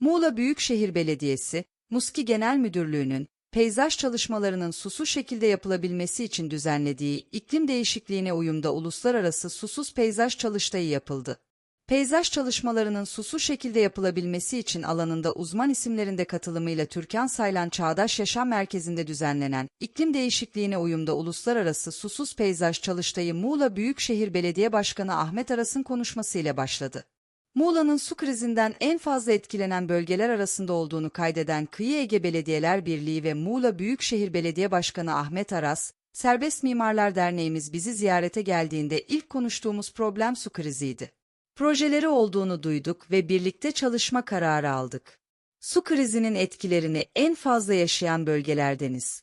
Muğla Büyükşehir Belediyesi, Muski Genel Müdürlüğü'nün peyzaj çalışmalarının susuz şekilde yapılabilmesi için düzenlediği iklim değişikliğine uyumda uluslararası susuz peyzaj çalıştayı yapıldı. Peyzaj çalışmalarının susuz şekilde yapılabilmesi için alanında uzman isimlerin de katılımıyla Türkan Saylan Çağdaş Yaşam Merkezi'nde düzenlenen iklim değişikliğine uyumda uluslararası susuz peyzaj çalıştayı Muğla Büyükşehir Belediye Başkanı Ahmet Aras'ın konuşmasıyla başladı. Muğla'nın su krizinden en fazla etkilenen bölgeler arasında olduğunu kaydeden Kıyı Ege Belediyeler Birliği ve Muğla Büyükşehir Belediye Başkanı Ahmet Aras, Serbest Mimarlar Derneğimiz bizi ziyarete geldiğinde ilk konuştuğumuz problem su kriziydi. Projeleri olduğunu duyduk ve birlikte çalışma kararı aldık. Su krizinin etkilerini en fazla yaşayan bölgelerdeniz.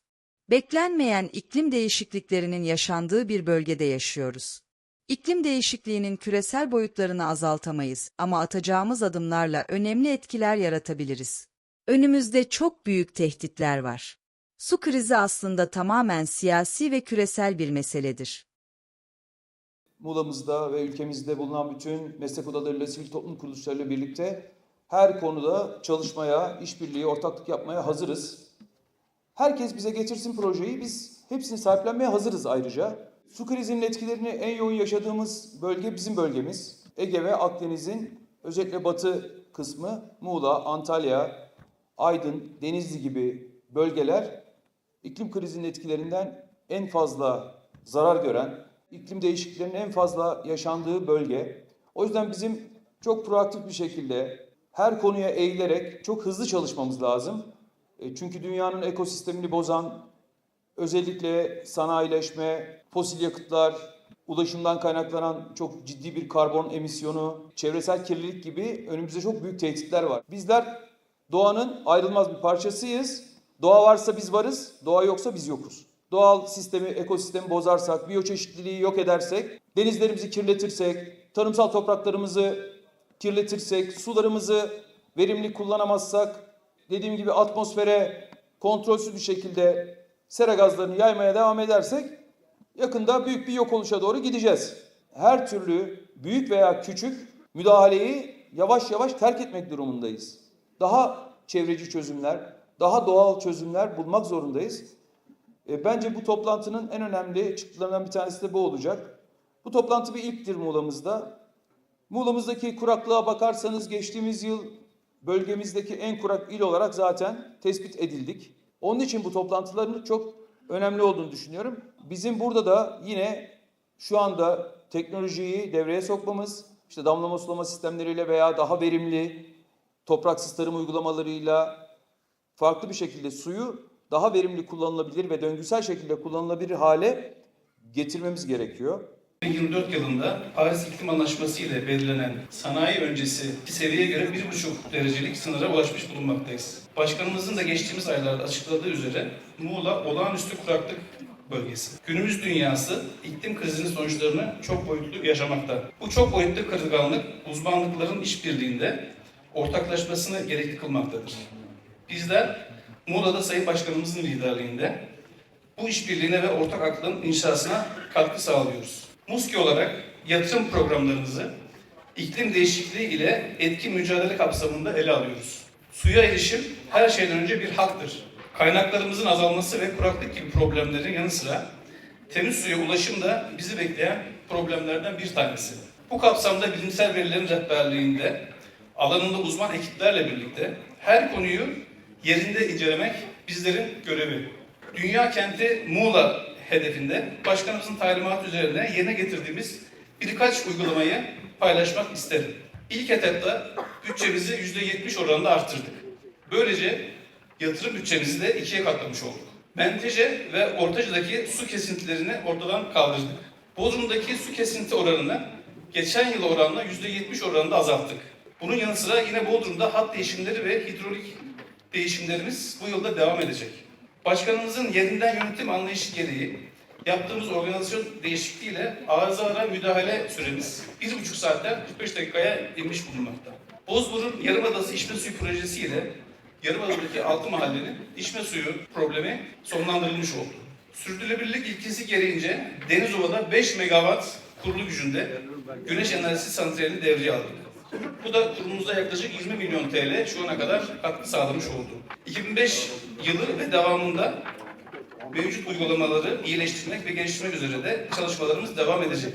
Beklenmeyen iklim değişikliklerinin yaşandığı bir bölgede yaşıyoruz. İklim değişikliğinin küresel boyutlarını azaltamayız ama atacağımız adımlarla önemli etkiler yaratabiliriz. Önümüzde çok büyük tehditler var. Su krizi aslında tamamen siyasi ve küresel bir meseledir. Muğla'mızda ve ülkemizde bulunan bütün meslek odalarıyla, sivil toplum kuruluşlarıyla birlikte her konuda çalışmaya, işbirliği, ortaklık yapmaya hazırız. Herkes bize getirsin projeyi, biz hepsini sahiplenmeye hazırız ayrıca. Su krizinin etkilerini en yoğun yaşadığımız bölge bizim bölgemiz. Ege ve Akdeniz'in özellikle batı kısmı Muğla, Antalya, Aydın, Denizli gibi bölgeler iklim krizinin etkilerinden en fazla zarar gören, iklim değişikliklerinin en fazla yaşandığı bölge. O yüzden bizim çok proaktif bir şekilde her konuya eğilerek çok hızlı çalışmamız lazım. E, Çünkü dünyanın ekosistemini bozan özellikle sanayileşme, fosil yakıtlar, ulaşımdan kaynaklanan çok ciddi bir karbon emisyonu, çevresel kirlilik gibi önümüzde çok büyük tehditler var. Bizler doğanın ayrılmaz bir parçasıyız. Doğa varsa biz varız, doğa yoksa biz yokuz. Doğal sistemi, ekosistemi bozarsak, biyoçeşitliliği yok edersek, denizlerimizi kirletirsek, tarımsal topraklarımızı kirletirsek, sularımızı verimli kullanamazsak, dediğim gibi atmosfere kontrolsüz bir şekilde sera gazlarını yaymaya devam edersek yakında büyük bir yok oluşa doğru gideceğiz. Her türlü büyük veya küçük müdahaleyi yavaş yavaş terk etmek durumundayız. Daha çevreci çözümler, daha doğal çözümler bulmak zorundayız. E, bence bu toplantının en önemli çıktılarından bir tanesi de bu olacak. Bu toplantı bir ilktir Muğla'mızda. Muğla'mızdaki kuraklığa bakarsanız geçtiğimiz yıl bölgemizdeki en kurak il olarak zaten tespit edildik. Onun için bu toplantıların çok önemli olduğunu düşünüyorum. Bizim burada da yine şu anda teknolojiyi devreye sokmamız, işte damlama sulama sistemleriyle veya daha verimli topraksız tarım uygulamalarıyla farklı bir şekilde suyu daha verimli kullanılabilir ve döngüsel şekilde kullanılabilir hale getirmemiz gerekiyor. 2024 yılında Paris İklim Anlaşması ile belirlenen sanayi öncesi seviyeye göre 1,5 derecelik sınıra ulaşmış bulunmaktayız. Başkanımızın da geçtiğimiz aylarda açıkladığı üzere Muğla olağanüstü kuraklık bölgesi. Günümüz dünyası iklim krizinin sonuçlarını çok boyutlu yaşamakta. Bu çok boyutlu kırılganlık uzmanlıkların işbirliğinde ortaklaşmasını gerekli kılmaktadır. Bizler Muğla'da Sayın Başkanımızın liderliğinde bu işbirliğine ve ortak aklın inşasına katkı sağlıyoruz. MUSKİ olarak yatırım programlarımızı iklim değişikliği ile etki mücadele kapsamında ele alıyoruz. Suya erişim her şeyden önce bir haktır. Kaynaklarımızın azalması ve kuraklık gibi problemlerin yanı sıra temiz suya ulaşım da bizi bekleyen problemlerden bir tanesi. Bu kapsamda bilimsel verilerin rehberliğinde alanında uzman ekiplerle birlikte her konuyu yerinde incelemek bizlerin görevi. Dünya kenti Muğla hedefinde başkanımızın talimatı üzerine yerine getirdiğimiz birkaç uygulamayı paylaşmak isterim. İlk etapta bütçemizi %70 oranında arttırdık. Böylece yatırım bütçemizi de ikiye katlamış olduk. Menteşe ve Ortaca'daki su kesintilerini ortadan kaldırdık. Bodrum'daki su kesinti oranını geçen yıl oranla %70 oranında azalttık. Bunun yanı sıra yine Bodrum'da hat değişimleri ve hidrolik değişimlerimiz bu yılda devam edecek. Başkanımızın yerinden yönetim anlayışı gereği yaptığımız organizasyon değişikliğiyle arıza ara müdahale süremiz 1,5 saatten 45 dakikaya inmiş bulunmakta. Bozburun Yarımadası İçme Suyu Projesi ile Yarımada'daki altı mahallenin içme suyu problemi sonlandırılmış oldu. Sürdürülebilirlik ilkesi gereğince Denizova'da 5 megawatt kurulu gücünde güneş enerjisi santralini devreye aldık. Bu da kurumumuza yaklaşık 20 milyon TL şu ana kadar katkı sağlamış oldu. 2005 yılı ve devamında mevcut uygulamaları iyileştirmek ve geliştirmek üzere de çalışmalarımız devam edecek.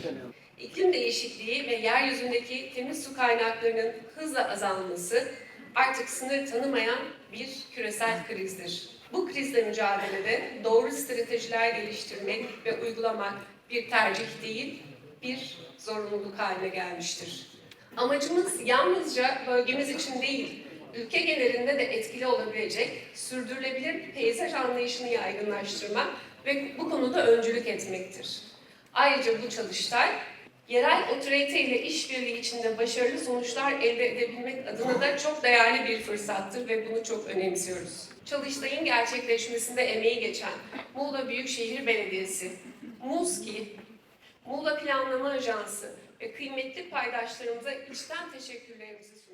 İklim değişikliği ve yeryüzündeki temiz su kaynaklarının hızla azalması artık sınır tanımayan bir küresel krizdir. Bu krizle mücadelede doğru stratejiler geliştirmek ve uygulamak bir tercih değil, bir zorunluluk haline gelmiştir. Amacımız yalnızca bölgemiz için değil, ülke genelinde de etkili olabilecek sürdürülebilir peyzaj anlayışını yaygınlaştırmak ve bu konuda öncülük etmektir. Ayrıca bu çalıştay yerel otorite ile işbirliği içinde başarılı sonuçlar elde edebilmek adına da çok değerli bir fırsattır ve bunu çok önemsiyoruz. Çalıştayın gerçekleşmesinde emeği geçen Muğla Büyükşehir Belediyesi, MUSKİ, Muğla Planlama Ajansı ve kıymetli paydaşlarımıza içten teşekkürlerimizi sunuyoruz.